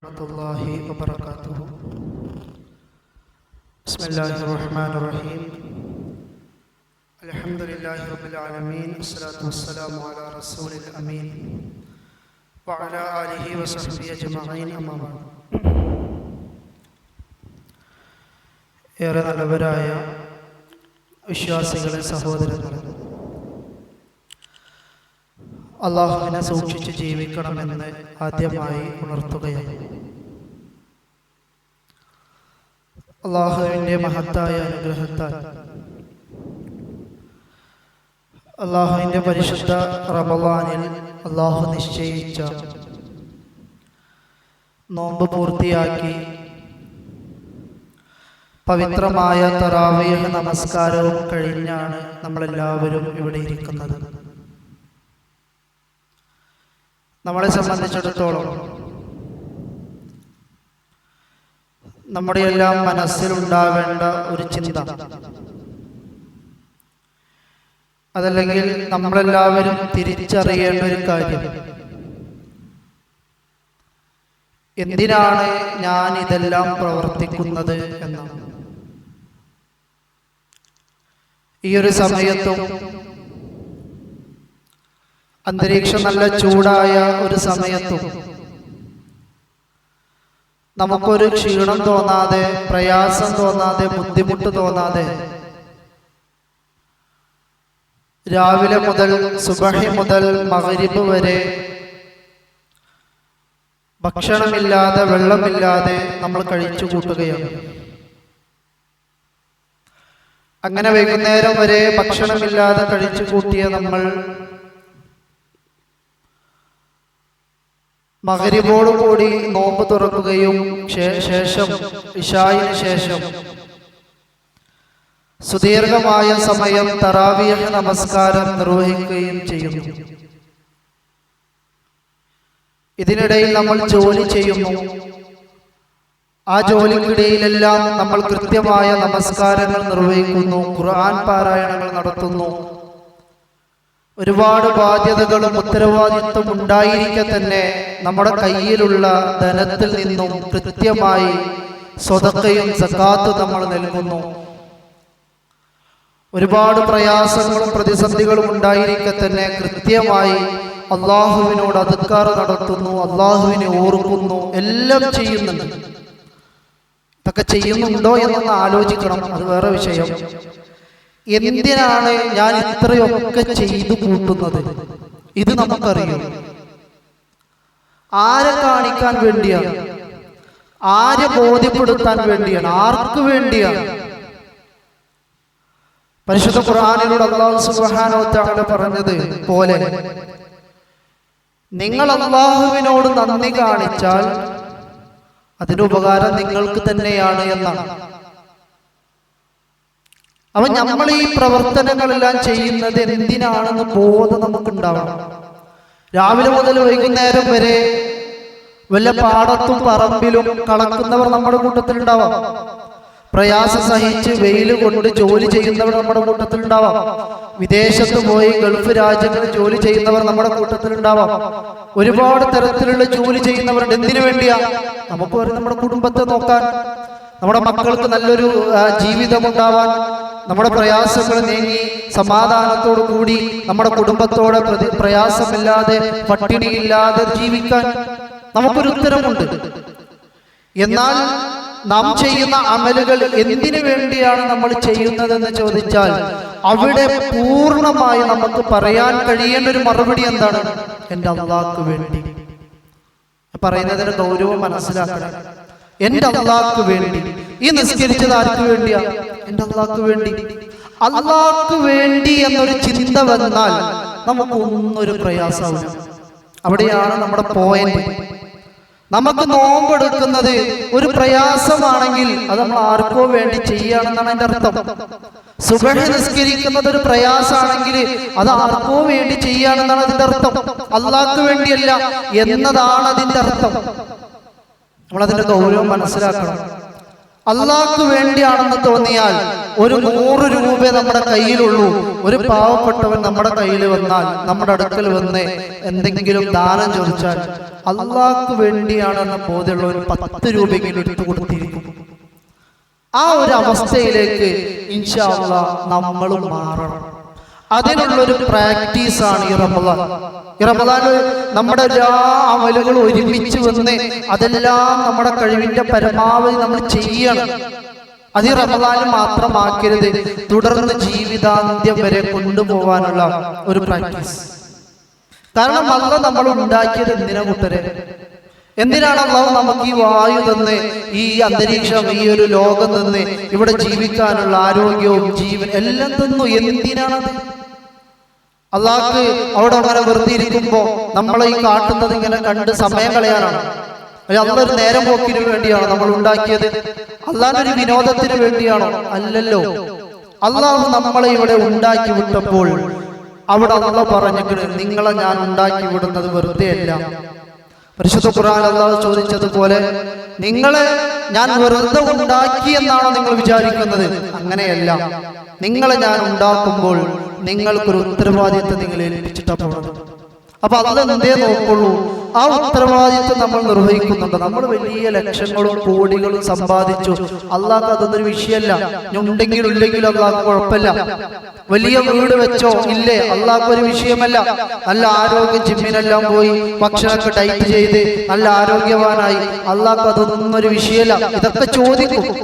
ورحمة الله وبركاته بسم الله الرحمن الرحيم الحمد لله رب العالمين والصلاة والسلام على رسول الأمين وعلى آله وصحبه أجمعين أما بعد ഏറെ നല്ലവരായ വിശ്വാസികളെ സഹോദരങ്ങളെ അള്ളാഹുവിനെ സൂക്ഷിച്ച് ജീവിക്കണമെന്ന് ആദ്യമായി ഉണർത്തുകയാണ് അള്ളാഹുവിന്റെ മഹത്തായ അനുഗ്രഹത്താൽ. അള്ളാഹുവിന്റെ പരിശുദ്ധ റമവാനിൽ അള്ളാഹു നിശ്ചയിച്ച നോമ്പ് പൂർത്തിയാക്കി പവിത്രമായ തറാവിയ നമസ്കാരവും കഴിഞ്ഞാണ് നമ്മളെല്ലാവരും ഇവിടെ ഇരിക്കുന്നത്. നമ്മളെ സംബന്ധിച്ചിടത്തോളം നമ്മുടെ എല്ലാം മനസ്സിലുണ്ടാവേണ്ട ഒരു ചിന്ത. അതല്ലെങ്കിൽ നമ്മളെല്ലാവരും തിരിച്ചറിയേണ്ട ഒരു കാര്യം. എന്തിനാണ് ഞാൻ ഇതെല്ലാം പ്രവർത്തിക്കുന്നത് എന്നാണ്. ഈ ഒരു സമയത്തും അന്തരീക്ഷം നല്ല ചൂടായ ഒരു സമയത്തും നമുക്കൊരു ക്ഷീണം തോന്നാതെ പ്രയാസം തോന്നാതെ ബുദ്ധിമുട്ട് തോന്നാതെ രാവിലെ മുതൽ സുബഹി മുതൽ മകരിബ് വരെ ഭക്ഷണമില്ലാതെ വെള്ളമില്ലാതെ നമ്മൾ കഴിച്ചു കൂട്ടുകയാണ്. അങ്ങനെ വൈകുന്നേരം വരെ ഭക്ഷണമില്ലാതെ കഴിച്ചു കൂട്ടിയ നമ്മൾ മകരിബോടുകൂടി നോമ്പ് തുറക്കുകയും ശേഷം ഇഷായിന് ശേഷം സുദീർഘമായ സമയം തറാവിയ നമസ്കാരം നിർവഹിക്കുകയും ചെയ്യുന്നു. ഇതിനിടയിൽ നമ്മൾ ജോലി ചെയ്യുന്നു. ആ ജോലിക്കിടയിലെല്ലാം നമ്മൾ കൃത്യമായ നമസ്കാരങ്ങൾ നിർവഹിക്കുന്നു ഖുർആൻ പാരായണങ്ങൾ നടത്തുന്നു. ഒരുപാട് ബാധ്യതകളും ഉത്തരവാദിത്വം ഉണ്ടായിരിക്കെ തന്നെ നമ്മുടെ കയ്യിലുള്ള ധനത്തിൽ നിന്നും കൃത്യമായി സ്വതക്കയും സക്കാത്തും നമ്മൾ നൽകുന്നു. ഒരുപാട് പ്രയാസങ്ങളും പ്രതിസന്ധികളും ഉണ്ടായിരിക്കെ തന്നെ കൃത്യമായി അള്ളാഹുവിനോട് അതുക്കാർ നടത്തുന്നു അള്ളാഹുവിനെ ഓർക്കുന്നു എല്ലാം ചെയ്യുന്നുണ്ട്. ഇതൊക്കെ ചെയ്യുന്നുണ്ടോ എന്നൊന്ന് ആലോചിക്കണം അത് വേറെ വിഷയം. എന്തിനാണ് ഞാൻ ഇത്രയൊക്കെ ചെയ്തു കൂട്ടുന്നത്? ഇത് നമുക്കറിയാം. ആരെ കാണിക്കാൻ വേണ്ടിയാണ്? ആരെ ബോധ്യപ്പെടുത്താൻ വേണ്ടിയാണ്? ആർക്ക് വേണ്ടിയാണ്? പരിശുദ്ധ ഖുർആാനിലൂടെ അള്ളാഹു തആല പറഞ്ഞത് പോലെ നിങ്ങൾ അള്ളാഹുവിനോട് നന്ദി കാണിച്ചാൽ അതിന്റെ ഉപകാരം നിങ്ങൾക്ക് തന്നെയാണ് എന്നാണ്. അപ്പൊ നമ്മൾ ഈ പ്രവർത്തനങ്ങളെല്ലാം ചെയ്യുന്നത് എന്തിനാണെന്ന് ബോധം നമുക്കുണ്ടാവണം. രാവിലെ മുതൽ വൈകുന്നേരം വരെ വല്ല പാടത്തും പറമ്പിലും കളക്കുന്നവർ നമ്മുടെ കൂട്ടത്തിൽ ഉണ്ടാവാം പ്രയാസം സഹിച്ച് വെയിൽ കൊണ്ട് ജോലി ചെയ്യുന്നവർ നമ്മുടെ കൂട്ടത്തിൽ ഉണ്ടാവാം വിദേശത്ത് പോയി ഗൾഫ് രാജ്യങ്ങളിൽ ജോലി ചെയ്യുന്നവർ നമ്മുടെ കൂട്ടത്തിൽ ഉണ്ടാവാം ഒരുപാട് തരത്തിലുള്ള ജോലി ചെയ്യുന്നവരുണ്ട് എന്തിനു വേണ്ടിയാ? നമുക്ക് വരെ നമ്മുടെ കുടുംബത്തെ നോക്കാൻ നമ്മുടെ മക്കൾക്ക് നല്ലൊരു ജീവിതം ഉണ്ടാവാൻ നമ്മുടെ പ്രയാസങ്ങൾ നീങ്ങി സമാധാനത്തോടു കൂടി നമ്മുടെ കുടുംബത്തോടെ പ്രയാസമില്ലാതെ പട്ടിണിയില്ലാതെ ജീവിക്കാൻ നമുക്കൊരു ഉത്തരമുണ്ട്. എന്നാൽ നാം ചെയ്യുന്ന അമലുകൾ എന്തിനു വേണ്ടിയാണ് നമ്മൾ ചെയ്യുന്നതെന്ന് ചോദിച്ചാൽ അവിടെ പൂർണമായി നമുക്ക് പറയാൻ കഴിയേണ്ട ഒരു മറുപടി എന്താണ്? എന്റെ അള്ളാഹ്ക്ക് വേണ്ടി. പറയുന്നതിന് ഗൗരവം മനസ്സിലാക്കണം. എന്റെ അള്ളാഹ്ക്ക് വേണ്ടി ഈ നിസ്കരിച്ചത് ആർക്ക് വേണ്ടിയാ? എന്റെ അള്ളാഹ്ക്ക് വേണ്ടി. അള്ളാഹ്ക്ക് വേണ്ടി എന്നൊരു ചിന്ത വന്നാൽ നമുക്ക് ഒന്നൊരു പ്രയാസമില്ല അവിടെയാണ് നമ്മുടെ പോയിന്റ് നമുക്ക് നോമ്പെടുക്കുന്നത് ഒരു പ്രയാസമാണെങ്കിൽ അത് നമ്മൾ ആർക്കോ വേണ്ടി ചെയ്യുകയാണെന്നാണ് എന്റെ അർത്ഥം. സുബഹി നിസ്കരിക്കുന്നത് ഒരു പ്രയാസമാണെങ്കിൽ അത് ആർക്കോ വേണ്ടി ചെയ്യുകയാണെന്നാണ് അതിന്റെ അർത്ഥം. അള്ളാഹ്ക്ക് വേണ്ടിയല്ല എന്നതാണ് അതിന്റെ അർത്ഥം. നമ്മൾ അതിന്റെ ഗൗരവം മനസ്സിലാക്കണം. അള്ളാഹ്ക്ക് വേണ്ടിയാണെന്ന് തോന്നിയാൽ ഒരു നൂറ് രൂപ നമ്മുടെ കയ്യിലുള്ളൂ. ഒരു പാവപ്പെട്ടവൻ നമ്മുടെ കയ്യിൽ വന്നാൽ നമ്മുടെ അടുക്കൽ വന്ന് എന്തെങ്കിലും ദാനം ചോദിച്ചാൽ അള്ളാഹ്ക്ക് വേണ്ടിയാണെന്ന ഒരു പത്ത് രൂപയെങ്കിലും എടുത്തു കൊടുത്തിരിക്കും. ആ ഒരു അവസ്ഥയിലേക്ക് ഇൻഷാ നമ്മളും മാറണം. അതിനുള്ളൊരു പ്രാക്ടീസാണ് ഈ റമദാൻ. ഈ റമദാൻ നമ്മുടെ എല്ലാ അമലുകളും ഒരുമിച്ച് വന്ന് അതെല്ലാം നമ്മുടെ കഴിവിന്റെ പരമാവധി നമ്മൾ ചെയ്യണം. അത് ഈ റമദാൻ മാത്രമാക്കരുത്. തുടർന്ന് ജീവിതാന്ത്യം വരെ കൊണ്ടുപോകാനുള്ള ഒരു പ്രാക്ടീസ്. കാരണം അല്ല നമ്മൾ ഉണ്ടാക്കിയത് എന്തിനാ കൂട്ടരെ? എന്തിനാണ് അള്ളാഹു നമുക്ക് ഈ വായു തന്ന് ഈ അന്തരീക്ഷം ഈ ഒരു ലോകം തന്ന് ഇവിടെ ജീവിക്കാനുള്ള ആരോഗ്യവും ജീവൻ എല്ലാം തന്നു? എന്തിനാണത്? അള്ളാഹ്ക്ക് അവിടെ അങ്ങനെ വെറുതെ ഇരിക്കുമ്പോ നമ്മളെ ഈ കാട്ടുന്നത് ഇങ്ങനെ കണ്ട് സമയം കളയാനാണ്. അതൊരു നേരം പോക്കിന് വേണ്ടിയാണ് നമ്മൾ ഉണ്ടാക്കിയത്. അള്ളാഹൊരു വിനോദത്തിന് വേണ്ടിയാണോ? അല്ലല്ലോ. അള്ളാഹു നമ്മളെ ഇവിടെ ഉണ്ടാക്കി വിട്ടപ്പോൾ അവിടെ അള്ള പറഞ്ഞിട്ട് നിങ്ങളെ ഞാൻ ഉണ്ടാക്കി വിടുന്നത് വെറുതെ അല്ല പരിശുദ്ധ ഖുർആൻ അള്ളാഹു ചോദിച്ചതുപോലെ നിങ്ങളെ ഞാൻ വെറുതെ ഉണ്ടാക്കി എന്നാണോ നിങ്ങൾ വിചാരിക്കുന്നത്. അങ്ങനെയല്ല. നിങ്ങളെ ഞാൻ ഉണ്ടാക്കുമ്പോൾ നിങ്ങൾക്കൊരു ഉത്തരവാദിത്വം നിങ്ങൾ ഏൽപ്പിച്ചിട്ടാ അപ്പൊ എന്തേ നോക്കുള്ളൂ? ആ ഉത്തരവാദിത്വം നമ്മൾ നിർവഹിക്കുന്നുണ്ട്. നമ്മൾ വലിയ ലക്ഷങ്ങളും കോടികളും സമ്പാദിച്ചു. അള്ളാഹ് അതൊന്നൊരു വിഷയമല്ല. ഉണ്ടെങ്കിൽ ഉണ്ടെങ്കിലും അള്ളാഹ് കുഴപ്പമില്ല. വലിയ വീട് വെച്ചോ? ഇല്ലേ? അള്ളാഹ് ഒരു വിഷയമല്ല. നല്ല ആരോഗ്യം ജിമ്മിനെല്ലാം പോയി ഭക്ഷണമൊക്കെ ടൈറ്റ് ചെയ്ത് നല്ല ആരോഗ്യവാനായി. അള്ളാഹ് അതൊന്നും ഒരു വിഷയമല്ല. ഇതൊക്കെ ചോദിക്കും.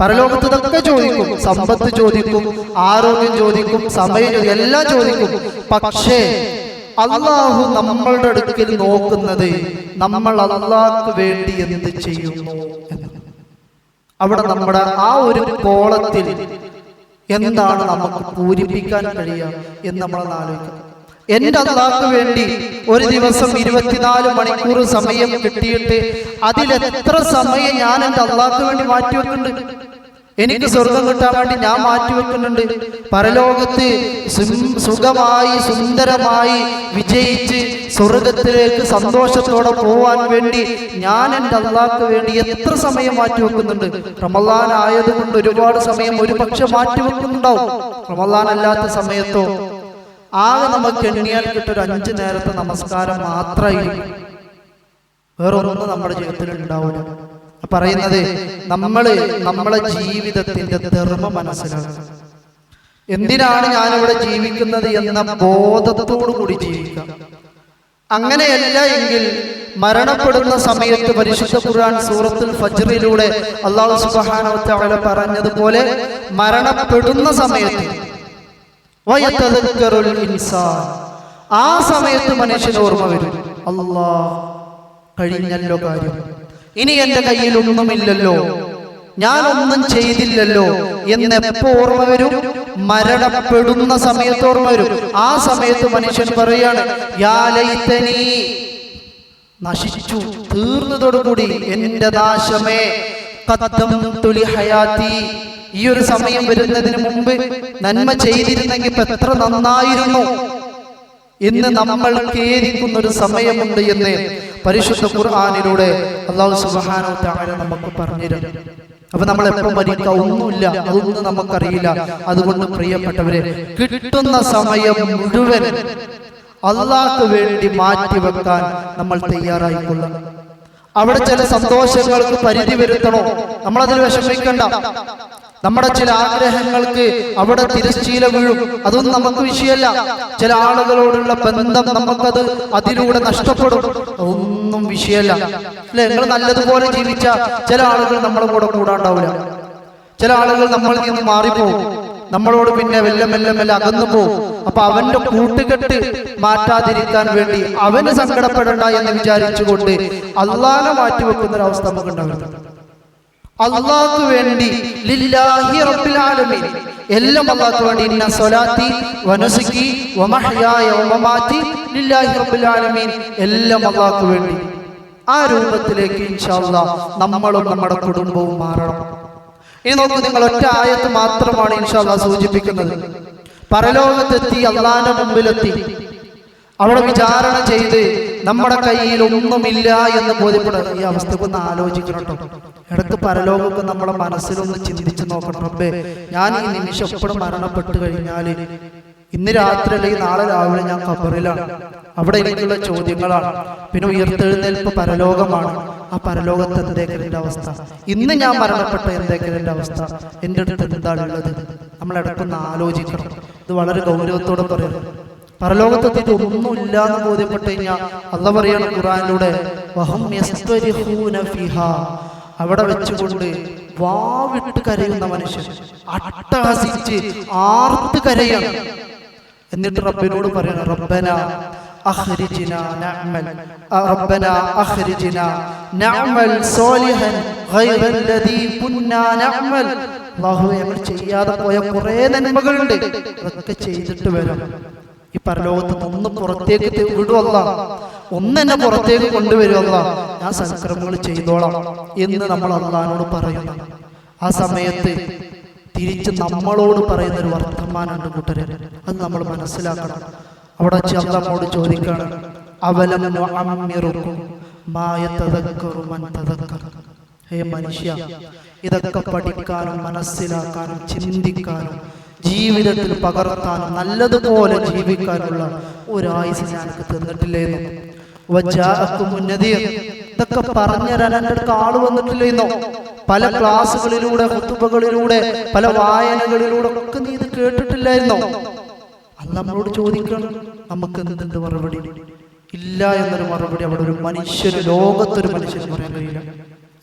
പരലോകത്ത് ഇതൊക്കെ ചോദിക്കും. സമ്പത്ത് ചോദിക്കും. ആരോഗ്യം ചോദിക്കും. സമയം ചോദിക്കും. എല്ലാം ചോദിക്കും. പക്ഷേ അള്ളാഹു നമ്മളുടെ അടുക്കൽ നോക്കുന്നത് നമ്മൾ അള്ളാഹ്ക്ക് വേണ്ടി എന്ത് ചെയ്യുന്നു. അവിടെ നമ്മുടെ ആ ഒരു കോളത്തിൽ എന്താണ് നമുക്ക് പൂരിപ്പിക്കാൻ കഴിയുക എന്ന് നമ്മൾ ആലോചിക്കണം എന്റെ അള്ളാഹ്ക്ക് വേണ്ടി ഒരു ദിവസം ഇരുപത്തിനാല് മണിക്കൂർ സമയം കിട്ടിയിട്ട് അതിലെത്ര സമയം ഞാൻ എന്റെ അള്ളാഹ്ക്ക് വേണ്ടി മാറ്റിവെക്കുന്നുണ്ട് എനിക്ക് സ്വർഗം കിട്ടാൻ വേണ്ടി ഞാൻ മാറ്റിവെക്കുന്നുണ്ട്. പരലോകത്ത് സുഖമായി സുന്ദരമായി വിജയിച്ച് സ്വർഗത്തിലേക്ക് സന്തോഷത്തോടെ പോവാൻ വേണ്ടി ഞാൻ എന്റെ അള്ളാഹ്ക്ക് വേണ്ടി എത്ര സമയം മാറ്റിവെക്കുന്നുണ്ട്. റമല്ലാൻ ആയതുകൊണ്ട് ഒരുപാട് സമയം ഒരു പക്ഷെ മാറ്റിവെക്കുന്നുണ്ടാവും. റമല്ലാൻ അല്ലാത്ത സമയത്തോ. ആകെ നമുക്ക് എണ്ണിയാൽ കിട്ടൊരു അഞ്ചു നേരത്തെ നമസ്കാരം മാത്രമായിരിക്കും. വേറൊന്നും നമ്മുടെ ജീവിതത്തിൽ ഉണ്ടാവില്ല. പറയുന്നത് നമ്മൾ നമ്മളെ ജീവിതത്തിന്റെ ധർമ്മ മനസ്സിലാക്കുക എന്തിനാണ് ഞാനിവിടെ ജീവിക്കുന്നത് എന്ന ബോധത്തോടു കൂടി ജീവിക്കാം അങ്ങനെയല്ല എങ്കിൽ മരണപ്പെടുന്ന സമയത്ത് പരിശുദ്ധ ഖുർആൻ സൂറത്തുൽ ഫജ്റിലൂടെ അള്ളാഹു സുബ്ഹാനഹു വതആല പറഞ്ഞതുപോലെ മരണപ്പെടുന്ന സമയത്ത് ആ സമയത്ത് മനുഷ്യന് ഓർമ്മ വരും. അള്ളാ കഴിഞ്ഞല്ലോ കാര്യം. ഇനി എന്റെ കയ്യിൽ ഒന്നുമില്ലല്ലോ ഞാനൊന്നും ചെയ്തില്ലല്ലോ. എന്ന് എപ്പോ ഓർമ്മ വരും? മരണപ്പെടുന്ന സമയത്ത് ഓർമ്മ വരും. ആ സമയത്ത് മനുഷ്യൻ പറയാണ് നശിച്ചു. തീർന്നതോടുകൂടി എന്റെ നാശമേ. ഖദ്ദംതു ലി ഹയാത്തി. ഈ ഒരു സമയം വരുന്നതിന് മുമ്പ് നന്മ ചെയ്തിരുന്നെങ്കിൽ ഇപ്പൊ എത്ര നന്നായിരുന്നു. ഇന്ന് നമ്മൾ ഖേദിക്കുന്ന ഒരു സമയമുണ്ട് എന്ന് പരിശുദ്ധ ഖുർആാനിലൂടെ അള്ളാഹു തആല നമുക്ക് പറഞ്ഞിരുന്നു അപ്പൊ നമ്മൾ എപ്പോൾ മരിക്കുക ഒന്നുമില്ല അതൊന്നും നമുക്കറിയില്ല. അതുകൊണ്ട് പ്രിയപ്പെട്ടവരെ കിട്ടുന്ന സമയം മുഴുവൻ അള്ളാഹ്ക്ക് വേണ്ടി മാറ്റിവെക്കാൻ നമ്മൾ തയ്യാറായിക്കൊള്ളണം. അവിടെ ചില സന്തോഷങ്ങൾക്ക് പരിധി വരുത്തണോ? നമ്മളതിൽ വിഷമിക്കണ്ട. നമ്മുടെ ചില ആഗ്രഹങ്ങൾക്ക് അവിടെ തിരശ്ശീല വീഴും. അതൊന്നും നമുക്ക് വിഷയമല്ല. ചില ആളുകളോടുള്ള ബന്ധം നമുക്കത് അതിലൂടെ നഷ്ടപ്പെടും. ഒന്നും വിഷയമല്ല. അല്ലെ? നിങ്ങൾ നല്ലതുപോലെ ജീവിച്ച ചില ആളുകൾ നമ്മുടെ കൂടെ കൂടാണ്ടാവില്ല. ചില ആളുകൾ നമ്മളിൽ നിന്ന് മാറിപ്പോകും. നമ്മളോട് പിന്നെ മെല്ലെ മെല്ലെ മെല്ലെ അകന്നു പോകും. അപ്പൊ അവന്റെ കൂട്ടുകെട്ട് മാറ്റാതിരിക്കാൻ വേണ്ടി അവന് സങ്കടപ്പെടണ്ട എന്ന് വിചാരിച്ചുകൊണ്ട് അള്ളാനെ മാറ്റിവെക്കുന്ന ഒരു അവസ്ഥ നമുക്ക് ഉണ്ടാവുന്നത് അള്ളാഹ്ക്ക് വേണ്ടി ലില്ലാഹി റബ്ബിൽ ആലമീൻ. എല്ലാം അള്ളാഹ്ക്ക് വേണ്ടി ഇന്ന സ്വലാത്തി ലില്ലാഹി റബ്ബിൽ ആലമീൻ. എല്ലാം വേണ്ടി ആ രൂപത്തിലേക്ക് നമ്മളും നമ്മുടെ കുടുംബവും മാറണം. ഇനി നോക്കൂ നിങ്ങൾ ഒറ്റ ആയത്ത് മാത്രമാണ് ഇൻഷാല്ല സൂചിപ്പിക്കുന്നത്. പരലോകത്തെത്തി അള്ളാന്റെ മുമ്പിലെത്തി. അവിടെ വിചാരണ ചെയ്ത് നമ്മുടെ കയ്യിൽ ഒന്നുമില്ല എന്ന് ബോധ്യപ്പെടുക. ഈ അവസ്ഥക്കൊന്ന് ആലോചിക്കണം ഇടയ്ക്ക് പരലോകമൊക്കെ നമ്മുടെ മനസ്സിലൊന്ന് ചിന്തിച്ച് നോക്കണം. റബ്ബേ ഞാൻ ഈ നിമിഷം എപ്പോഴും മരണപ്പെട്ട് കഴിഞ്ഞാൽ ഇന്ന് രാത്രി അല്ലെങ്കിൽ നാളെ രാവിലെ ഞാൻ ഖബറിലാണ്. അവിടെ എനിക്കുള്ള ചോദ്യങ്ങളാണ്. പിന്നെ ഉയർത്തെഴുന്നേൽപ്പ് പരലോകമാണ്. ആ പരലോകത്ത് എന്തേക്കൽ അവസ്ഥ? ഇന്ന് ഞാൻ മരണപ്പെട്ട എന്തേക്കൽ അവസ്ഥ? എന്റെ അടുത്ത് എന്താണുള്ളത് നമ്മൾ ഇടക്കൊന്ന് ആലോചിക്കണം. ഇത് വളരെ ഗൗരവത്തോടെ പറയുന്നു. പരലോകത്തെത്തിയിട്ട് ഒന്നുമില്ല എന്ന് ബോധ്യപ്പെട്ട് കഴിഞ്ഞാൽ അല്ല പറയണം ഖുറാനിലൂടെ. അവിടെ വെച്ചുകൊണ്ട് വാവിട്ട് കരയുന്ന മനുഷ്യൻ അട്ടഹസിച്ച് ആർത്ത് കരയാണ്. എന്നിട്ട് റബ്ബിനോട് പറയണം റബ്ബന സാലിഹൻ ചെയ്യാതെ പോയ കുറേ നന്മകളുണ്ട്. അതൊക്കെ ചെയ്തിട്ട് വരാം. ഈ പരലോകത്ത് നിന്ന് ഒന്ന് പുറത്തേക്ക് വിടുവല്ല. ഒന്ന് എന്നെ പുറത്തേക്ക് കൊണ്ടുവരുവല്ല. ഞാൻ സൽക്രമങ്ങൾ ചെയ്തോളാം എന്ന് നമ്മൾ അള്ളഹാനോട് പറയുന്നു ആ സമയത്ത് തിരിച്ച് നമ്മളോട് പറയുന്ന ഒരു വർത്തമാനമുണ്ട് കൂട്ടരെ. അത് നമ്മൾ മനസ്സിലാക്കണം. അവിടെ വെച്ച് ചോദിക്കണം നമ്മോട് ചോദിക്കാണ്. അവലം നുഅമ്മിറുക്കും മാ യതദക്കറു മൻ തദക്കർ. ഹേ മനുഷ്യ ഇതൊക്കെ പഠിക്കാനും മനസ്സിലാക്കാനും ചിന്തിക്കാനും ജീവിതത്തിൽ പകർത്താൻ നല്ലതുപോലെ ജീവിക്കാനുള്ള ഒരായുസ് ഞാനക്ക് തന്നിട്ടില്ലേന്നോ? വജാക്കും മുന്നതിർ ഇതൊക്കെ പറഞ്ഞു തരാൻ എന്റെ അടുത്ത് ആൾ വന്നിട്ടില്ലേന്നോ? പല ക്ലാസ്സുകളിലൂടെ കുത്തുബകളിലൂടെ പല വായനകളിലൂടെ ഒക്കെ നീ ഇത് കേട്ടിട്ടില്ലായിരുന്നോ? അത് നമ്മളോട് ചോദിക്കണം നമുക്ക് എന്തെന്ത് മറുപടി? ഇല്ല എന്നൊരു മറുപടി അവിടെ ഒരു മനുഷ്യന് ലോകത്തൊരു മനുഷ്യന് പറയാൻ കഴിയില്ല.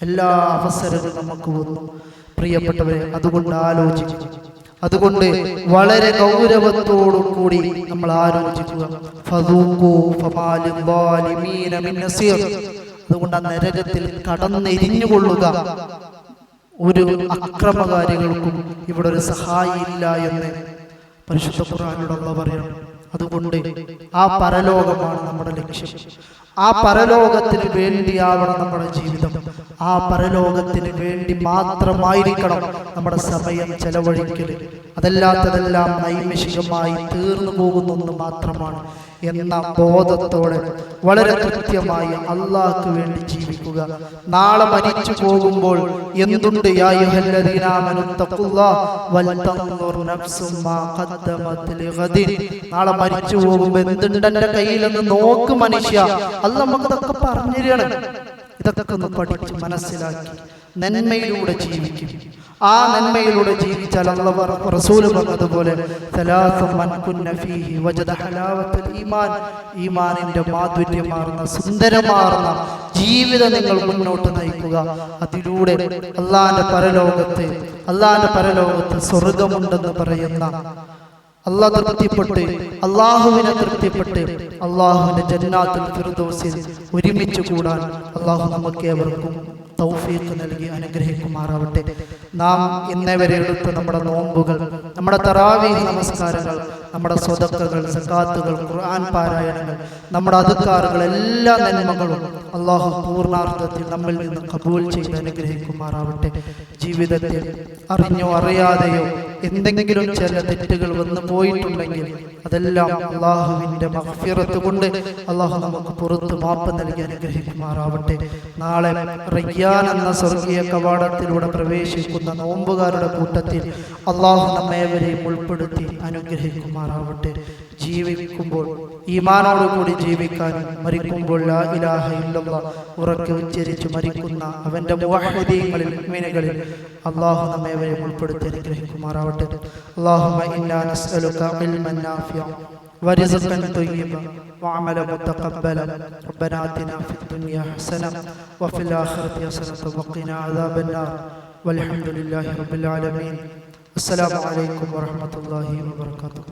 എല്ലാ അവസരങ്ങളും നമുക്ക് വന്നു. പ്രിയപ്പെട്ടവരെ അതുകൊണ്ട് ആലോചിക്കുക അതുകൊണ്ട് വളരെ ഗൗരവത്തോടു കൂടി നമ്മൾ ആലോചിക്കുക. അതുകൊണ്ട് ആ നരകത്തിൽ കടന്നെരിഞ്ഞുകൊള്ളുക. ഒരു അക്രമകാരികൾക്കും ഇവിടെ ഒരു സഹായിയില്ല എന്ന് പരിശുദ്ധ ഖുറാനോടുള്ള പറയണം. അതുകൊണ്ട് ആ പരലോകമാണ് നമ്മുടെ ലക്ഷ്യം. ആ പരലോകത്തിന് വേണ്ടിയാവണം നമ്മുടെ ജീവിതം. ആ പരലോകത്തിന് വേണ്ടി മാത്രമായിരിക്കണം നമ്മുടെ സമയം ചെലവഴിക്കൽ അതല്ലാത്തതെല്ലാം നൈമിഷികമായി തീർന്നു പോകുന്നൊന്ന് മാത്രമാണ്. എന്ന ബോധത്തോടെ വളരെ കൃത്യമായി അള്ളാഹ്ക്ക് വേണ്ടി ജീവിക്കുക. നാളെ മരിച്ചു പോകുമ്പോൾ എന്തുണ്ട്. നാളെ മരിച്ചു പോകുമ്പോൾ എന്തുണ്ട് എന്റെ കയ്യിലെന്ന് നോക്ക് മനുഷ്യ. അത് നമുക്കതൊക്കെ പറഞ്ഞു ഇതൊക്കെ ഒന്ന് പഠിച്ച് മനസ്സിലാക്കി. നന്മയിലൂടെ ജീവിക്കും. ആ നന്മയിലൂടെ ജീവിച്ചാൽ റസൂൽ പറഞ്ഞതുപോലെ "സലാസു മൻ കുന്ന ഫീഹി വജദ ഹലാവത്തൽ ഈമാൻ. ഈമാനിന്റെ മാധുര്യമാർന്ന സുന്ദരമാർന്ന ജീവിതം നിങ്ങൾ മുന്നോട്ട് നയിക്കുക. അതിലൂടെ അള്ളാന്റെ പരലോകത്ത് അള്ളാന്റെ പരലോകത്ത് സ്വർഗമുണ്ടെന്ന് പറയുന്ന അള്ളാഹ് തൃപ്തിപ്പെട്ട് അള്ളാഹുവിനെ തൃപ്തിപ്പെട്ട് അള്ളാഹുവിന്റെ ജന്നാത്തിൽ ഫിർദൗസിൽ ഒരുമിച്ച് കൂടാൻ അള്ളാഹു നമുക്ക് ഏവർക്കും തൗഫീഖ് നൽകി അനുഗ്രഹിക്കുമാറാവട്ടെ. നാം ഇന്നേ വരെ എടുത്ത നമ്മുടെ നോമ്പുകൾ നമ്മുടെ തറാവീഹ് നമസ്കാരങ്ങൾ നമ്മുടെ സ്വതക്കകൾ സക്കാത്തുകൾ ഖുർആൻ പാരായണങ്ങൾ നമ്മുടെ അതുക്കാറുകൾ എല്ലാ നന്മകളും അള്ളാഹു പൂർണാർത്ഥത്തിൽ നമ്മിൽ നിന്ന് കബൂൽ ചെയ്ത് അനുഗ്രഹിക്കുമാറാവട്ടെ. ജീവിതത്തിൽ അറിഞ്ഞോ അറിയാതെയോ എന്തെങ്കിലും ചില തെറ്റുകൾ വന്നു പോയിട്ടുണ്ടെങ്കിൽ അതെല്ലാം അള്ളാഹുവിന്റെ മഹ്ഫിറത്ത് കൊണ്ട് അള്ളാഹു നമുക്ക് പുറത്ത് മാപ്പ് നൽകി അനുഗ്രഹിക്കുമാറാവട്ടെ. നാളെ റയ്യാൻ എന്ന സ്വർഗീയ കവാടത്തിലൂടെ പ്രവേശിക്കുന്ന നോമ്പുകാരുടെ കൂട്ടത്തിൽ അള്ളാഹു നമ്മേവരെയും ഉൾപ്പെടുത്തി അനുഗ്രഹിക്കുമാറാവട്ടെ. ജീവിക്കുമ്പോൾ ഈമാനോടുകൂടി ജീവിക്കാനും മരിക്കുമ്പോൾ ലാ ഇലാഹ ഇല്ലല്ലാഹ് ഉറക്കെ ഉച്ചരിച്ച് മരിക്കുന്ന അവന്റെ മുവഹ്ഹിദീങ്ങളിൽ മുഅ്മിനുകളിൽ അള്ളാഹു നമ്മേവരെയും ഉൾപ്പെടുത്തി അനുഗ്രഹിക്കുമാറാവട്ടെ اللهم إنا نسألك علما نافعا ورزقا طيبا وعملا متقبلا ربنا آتنا في الدنيا حسنة وفي الآخرة حسنة وقنا عذاب النار والحمد لله رب العالمين السلام عليكم ورحمة الله وبركاته